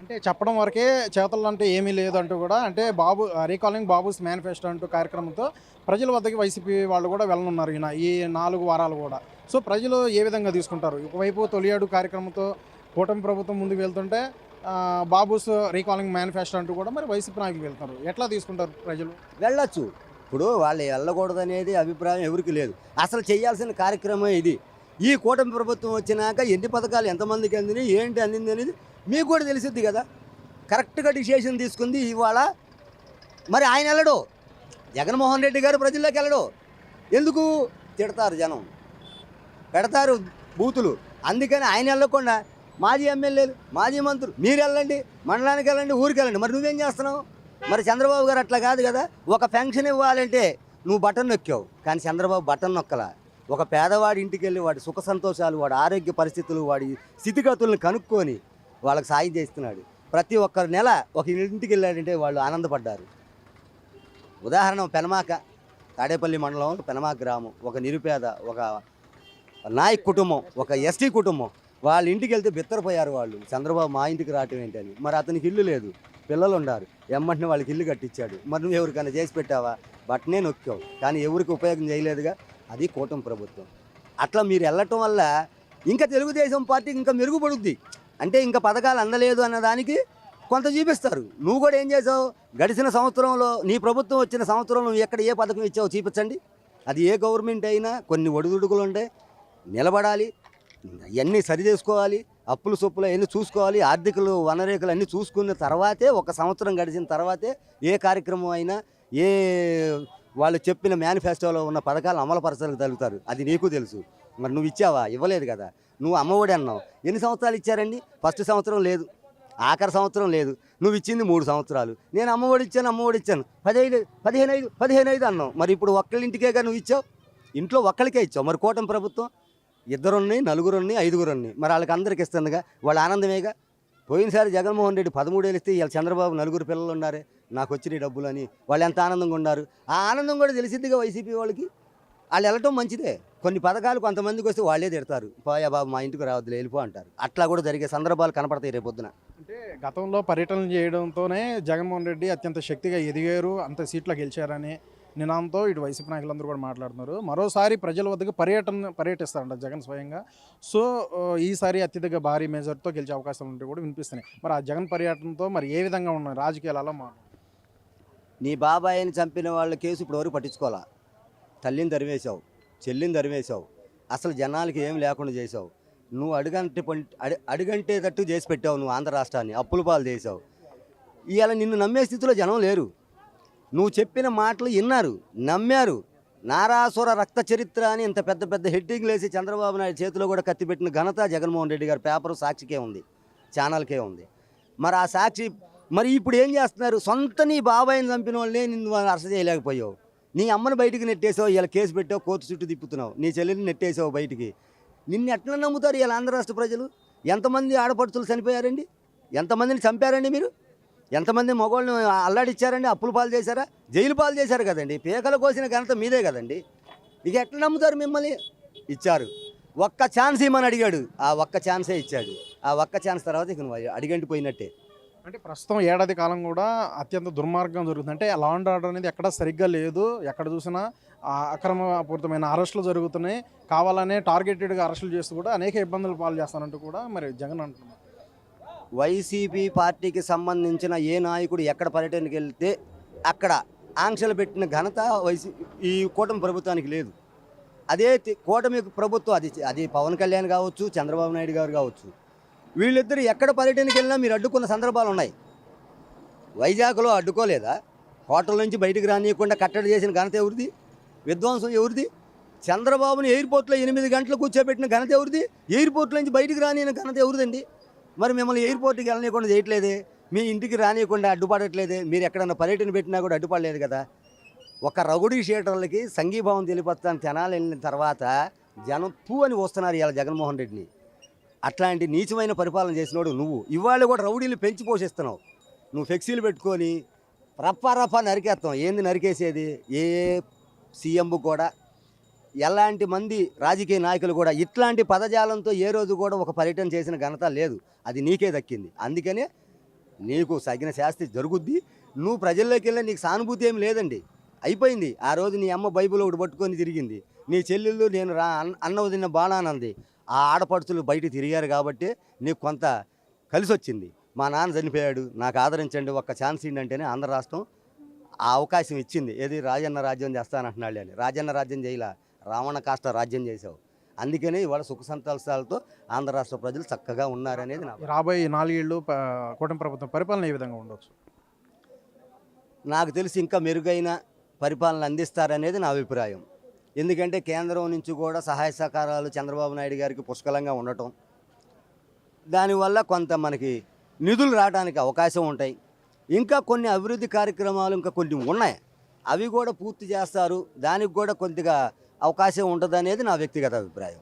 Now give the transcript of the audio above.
అంటే చెప్పడం వరకే చేతల్లో అంటే ఏమీ లేదు అంటూ కూడా అంటే బాబు రీకాలింగ్ బాబుస్ మేనిఫెస్టో అంటూ కార్యక్రమంతో ప్రజల వద్దకి వైసీపీ వాళ్ళు కూడా వెళ్ళనున్నారు ఈయన ఈ నాలుగు వారాలు కూడా. సో ప్రజలు ఏ విధంగా తీసుకుంటారు? ఒకవైపు తొలియాడు కార్యక్రమంతో కూటమి ప్రభుత్వం ముందుకు వెళ్తుంటే బాబుస్ రీకాలింగ్ మేనిఫెస్టో అంటూ కూడా మరి వైసీపీ నాయకులు వెళ్తారు. ఎట్లా తీసుకుంటారు ప్రజలు? వెళ్ళొచ్చు. ఇప్పుడు వాళ్ళు వెళ్ళకూడదు అనేది అభిప్రాయం ఎవరికి లేదు. అసలు చేయాల్సిన కార్యక్రమం ఇది. ఈ కూటమి ప్రభుత్వం వచ్చినాక ఎన్ని పథకాలు ఎంతమందికి అందినాయి ఏంటి అందింది అనేది మీకు కూడా తెలిసిద్ది కదా. కరెక్ట్గా డిసిషన్ తీసుకుంది ఇవాళ. మరి ఆయన వెళ్ళడు. జగన్మోహన్ రెడ్డి గారు ప్రజల్లోకి వెళ్ళడు. ఎందుకు? తిడతారు జనం. పెడతారు బూతులు. అందుకని ఆయన వెళ్ళకుండా మాజీ ఎమ్మెల్యేలు మాజీ మంత్రులు మీరు వెళ్ళండి మండలానికి వెళ్ళండి ఊరికి వెళ్ళండి. మరి నువ్వేం చేస్తున్నావు? మరి చంద్రబాబు గారు అట్లా కాదు కదా. ఒక పెన్షన్ ఇవ్వాలంటే నువ్వు బటన్ నొక్కావు. కానీ చంద్రబాబు బటన్ నొక్కలా. ఒక పేదవాడి ఇంటికి వెళ్ళి వాడి సుఖ సంతోషాలు వాడి ఆరోగ్య పరిస్థితులు వాడి స్థితిగతులను కనుక్కొని వాళ్ళకి సాయం చేస్తున్నాడు. ప్రతి ఒక్కరు నెల ఒక ఇంటికి వెళ్ళాడంటే వాళ్ళు ఆనందపడ్డారు. ఉదాహరణ పెనమాక తాడేపల్లి మండలం పెనమాక గ్రామం ఒక నిరుపేద ఒక నాయక్ కుటుంబం ఒక ఎస్టీ కుటుంబం. వాళ్ళ ఇంటికి వెళ్తే బిత్తరపోయారు వాళ్ళు. చంద్రబాబు మా ఇంటికి రావటం ఏంటని. మరి అతనికి ఇల్లు లేదు. పిల్లలు ఉన్నారు. ఎమ్మంటిని వాళ్ళకి ఇల్లు కట్టించాడు. మరి నువ్వు ఎవరికైనా చేసి పెట్టావా? బట్టనే నొక్కావు. కానీ ఎవరికి ఉపయోగం చేయలేదుగా? అది కూటమి ప్రభుత్వం. అట్లా మీరు వెళ్ళటం వల్ల ఇంకా తెలుగుదేశం పార్టీకి ఇంకా మెరుగుపడుద్ది. అంటే ఇంకా పథకాలు అందలేదు అన్న దానికి కొంత చూపిస్తారు. నువ్వు కూడా ఏం చేసావు? గడిచిన సంవత్సరంలో నీ ప్రభుత్వం వచ్చిన సంవత్సరంలో నువ్వు ఎక్కడ ఏ పథకం ఇచ్చావు చూపించండి. అది ఏ గవర్నమెంట్ అయినా కొన్ని ఒడిదుడుకులు ఉంటాయి నిలబడాలి. ఇవన్నీ సరి చేసుకోవాలి. అప్పులు సొప్పులు అవన్నీ చూసుకోవాలి. ఆర్థికలు వనరేఖలు అన్నీ చూసుకున్న తర్వాతే ఒక సంవత్సరం గడిచిన తర్వాతే ఏ కార్యక్రమం అయినా ఏ వాళ్ళు చెప్పిన మేనిఫెస్టోలో ఉన్న పథకాలు అమలు పరచగలుగుతారు. అది నీకు తెలుసు. మరి నువ్వు ఇచ్చావా? ఇవ్వలేదు కదా. నువ్వు అమ్మఒడి అన్నావు. ఎన్ని సంవత్సరాలు ఇచ్చారండి? ఫస్ట్ సంవత్సరం లేదు. ఆఖరి సంవత్సరం లేదు. నువ్వు ఇచ్చింది మూడు సంవత్సరాలు. నేను అమ్మఒడి ఇచ్చాను అమ్మఒడి ఇచ్చాను. పదిహేను పదిహేను ఐదు పదిహేను ఐదు అన్నావు. మరి ఇప్పుడు ఒక్కళ్ళింటికేగా నువ్వు ఇచ్చావు? ఇంట్లో ఒక్కళ్ళకే ఇచ్చావు. మరి కూటమి ప్రభుత్వం? ఇద్దరున్నాయి నలుగురున్నాయి ఐదుగురున్నాయి. మరి వాళ్ళకి అందరికి ఇస్తుందిగా. వాళ్ళ ఆనందమేగా? పోయినసారి జగన్మోహన్ రెడ్డి పదమూడేళ్ళు ఇస్తే వీళ్ళ చంద్రబాబు నలుగురు పిల్లలు ఉన్నారే నాకు వచ్చిన డబ్బులు అని. వాళ్ళు ఎంత ఆనందంగా ఉన్నారు? ఆ ఆనందం కూడా తెలిసిద్దిగా వైసీపీ వాళ్ళకి? వాళ్ళు వెళ్ళటం మంచిదే. కొన్ని పథకాలు కొంతమందికి వస్తే వాళ్ళే తిడతారు. పోయా బాబు మా ఇంటికి రావద్దులే వెళ్ళిపో అంటారు. అట్లా కూడా జరిగే సందర్భాలు కనపడతాయి రేపు పొద్దున. అంటే గతంలో పర్యటనలు చేయడంతోనే జగన్మోహన్ రెడ్డి అత్యంత శక్తిగా ఎదిగారు అంత సీట్లు గెలిచారని నినాంతో ఇటు వైసీపీ నాయకులందరూ కూడా మాట్లాడుతున్నారు. మరోసారి ప్రజల వద్దకు పర్యటన పర్యటిస్తారంట జగన్ స్వయంగా. సో ఈసారి అత్యధిక భారీ మెజార్టీతో గెలిచే అవకాశం ఉంటే కూడా వినిపిస్తున్నాయి. మరి ఆ జగన్ పర్యటనతో మరి ఏ విధంగా ఉన్నాయి? రాజకీయాలు అలా మా నీ బాబాయిని చంపిన వాళ్ళ కేసు ఇప్పుడు ఎవరు పట్టించుకోవాలా? తల్లిని తరివేశావు చెల్లిని తరివేశావు అసలు జనాలకి ఏం లేకుండా చేసావు నువ్వు అడుగంటే పం- అడి- అడుగంటేటట్టు చేసి పెట్టావు నువ్వు ఆంధ్ర రాష్ట్రాన్ని అప్పుల పాలు చేసావు ఇవాళ నిన్ను నమ్మే స్థితిలో జనం లేరు. నువ్వు చెప్పిన మాటలు విన్నారు నమ్మారు. నారాసుర రక్త చరిత్ర అని ఇంత పెద్ద పెద్ద హెడ్డింగ్లు వేసి చంద్రబాబు నాయుడు చేతిలో కూడా కత్తిపెట్టిన ఘనత జగన్మోహన్ రెడ్డి గారి పేపరు సాక్షికే ఉంది ఛానల్కే ఉంది. మరి ఆ సాక్షి మరి ఇప్పుడు ఏం చేస్తున్నారు? సొంత నీ బాబాయిని చంపిన వాళ్ళే నిన్ను అరెస్ట్ చేయలేకపోయావు. నీ అమ్మని బయటికి నెట్టేసావు ఇలా కేసు పెట్టావు కోర్టు చుట్టూ తిప్పుతున్నావు. నీ చెల్లిని నెట్టేసావు బయటికి. నిన్ను ఎట్లా నమ్ముతారు ఇలా ఆంధ్ర రాష్ట్ర ప్రజలు? ఎంతమంది ఆడపడుచులు చనిపోయారండి? ఎంతమందిని చంపారండి మీరు? ఎంతమంది మగవాళ్ళని అల్లాడిచ్చారండి? అప్పులు పాలు చేశారా? జైలు పాలు చేశారు కదండి. పీకల కోసిన ఘనత మీదే కదండి. ఇక ఎట్లా నమ్ముతారు మిమ్మల్ని? ఇచ్చారు. ఒక్క ఛాన్స్ ఇమ్మని అడిగాడు. ఆ ఒక్క ఛాన్సే ఇచ్చాడు. ఆ ఒక్క ఛాన్స్ తర్వాత ఇక నువ్వు అడిగంటి పోయినట్టే అంటే ప్రస్తుతం ఏడాది కాలం కూడా అత్యంత దుర్మార్గం జరుగుతుంది. అంటే లా అండ్ ఆర్డర్ అనేది ఎక్కడ సరిగ్గా లేదు. ఎక్కడ చూసినా అక్రమపూరితమైన అరెస్టులు జరుగుతున్నాయి. కావాలనే టార్గెటెడ్గా అరెస్టులు చేస్తూ కూడా అనేక ఇబ్బందులు పాలు చేస్తానంటూ కూడా మరి జగన్ అంటున్నారు. వైసీపీ పార్టీకి సంబంధించిన ఏ నాయకుడు ఎక్కడ పర్యటనకి వెళ్తే అక్కడ ఆంక్షలు పెట్టిన ఘనత వైసీ ఈ కూటమి ప్రభుత్వానికి లేదు. అదే కూటమి ప్రభుత్వం అది అది పవన్ కళ్యాణ్ కావచ్చు చంద్రబాబు నాయుడు గారు కావచ్చు వీళ్ళిద్దరు ఎక్కడ పర్యటనకి వెళ్ళినా మీరు అడ్డుకున్న సందర్భాలు ఉన్నాయి. వైజాగ్లో అడ్డుకోలేదా? హోటల్ నుంచి బయటకు రానియకుండా కట్టడి చేసిన ఘనత ఎవరిది? విధ్వంసం ఎవరిది? చంద్రబాబుని ఎయిర్పోర్ట్లో ఎనిమిది గంటలు కూర్చోబెట్టిన ఘనత ఎవరిది? ఎయిర్పోర్ట్ నుంచి బయటికి రానియన ఘనత ఎవరిదండి? మరి మిమ్మల్ని ఎయిర్పోర్ట్కి వెళ్ళనీయకుండా చేయట్లేదే? మీ ఇంటికి రానియకుండా అడ్డుపడట్లేదే? మీరు ఎక్కడన్నా పర్యటన పెట్టినా కూడా అడ్డుపడలేదు కదా? ఒక రగుడి షీటర్లకి సంఘీభావం తెలిపొస్తాను జనాలు వెళ్ళిన తర్వాత జనం పూ అని వస్తున్నారు ఇలా జగన్మోహన్ రెడ్డిని. అట్లాంటి నీచమైన పరిపాలన చేసినోడు నువ్వు. ఇవాళ కూడా రౌడీలు పెంచి పోషిస్తున్నావు. నువ్వు ఫ్లెక్సీలు పెట్టుకొని రప్ప రప్ప నరికేస్తాం ఏంది నరికేసేది? ఏ సీఎం కూడా ఎలాంటి మంది రాజకీయ నాయకులు కూడా ఇట్లాంటి పదజాలంతో ఏ రోజు కూడా ఒక పర్యటన చేసిన ఘనత లేదు. అది నీకే దక్కింది. అందుకనే నీకు తగిన శాస్తి జరుగుద్ది. నువ్వు ప్రజల్లోకి వెళ్ళి నీకు సానుభూతి ఏం లేదండి. అయిపోయింది. ఆ రోజు నీ అమ్మ బైబిల్ ఒకటి పట్టుకొని తిరిగింది. నీ చెల్లెళ్ళు నేను రా అన్న- అన్న వదిన బాణానంది. ఆ ఆడపడుచులు బయట తిరిగారు కాబట్టి నీకు కొంత కలిసి వచ్చింది మా నాన్న చనిపోయాడు నాకు ఆదరించండి ఒక్క ఛాన్స్ ఏంటంటేనే ఆంధ్ర రాష్ట్రం ఆ అవకాశం ఇచ్చింది. ఏది రాజన్న రాజ్యం చేస్తానంటున్నాడు అని. రాజన్న రాజ్యం చేయలా రావణ కాష్ట రాజ్యం చేసావు అందుకనే ఇవాళ సుఖ సంతోషాలతో ఆంధ్ర రాష్ట్ర ప్రజలు చక్కగా ఉన్నారనేది నా రాబోయే నాలుగేళ్ళు ప- కూటమి ప్రభుత్వం పరిపాలన ఏ విధంగా ఉండొచ్చు? నాకు తెలిసి ఇంకా మెరుగైన పరిపాలన అందిస్తారనేది నా అభిప్రాయం. ఎందుకంటే కేంద్రం నుంచి కూడా సహాయ సహకారాలు చంద్రబాబు నాయుడు గారికి పుష్కలంగా ఉండటం. దానివల్ల కొంత మనకి నిధులు రావడానికి అవకాశం ఉంటాయి. ఇంకా కొన్ని అభివృద్ధి కార్యక్రమాలు ఇంకా కొన్ని ఉన్నాయి. అవి కూడా పూర్తి చేస్తారు. దానికి కూడా కొద్దిగా అవకాశం ఉంటుంది అనేది నా వ్యక్తిగత అభిప్రాయం.